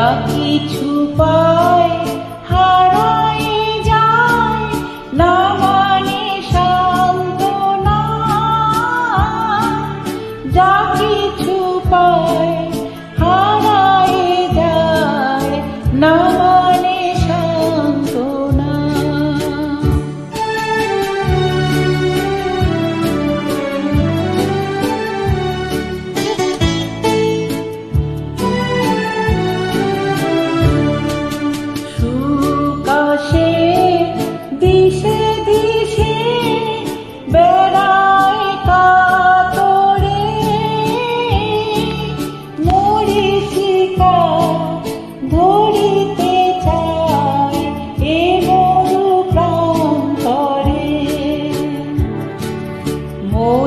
যা কিছু পায়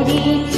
你。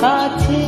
কাছে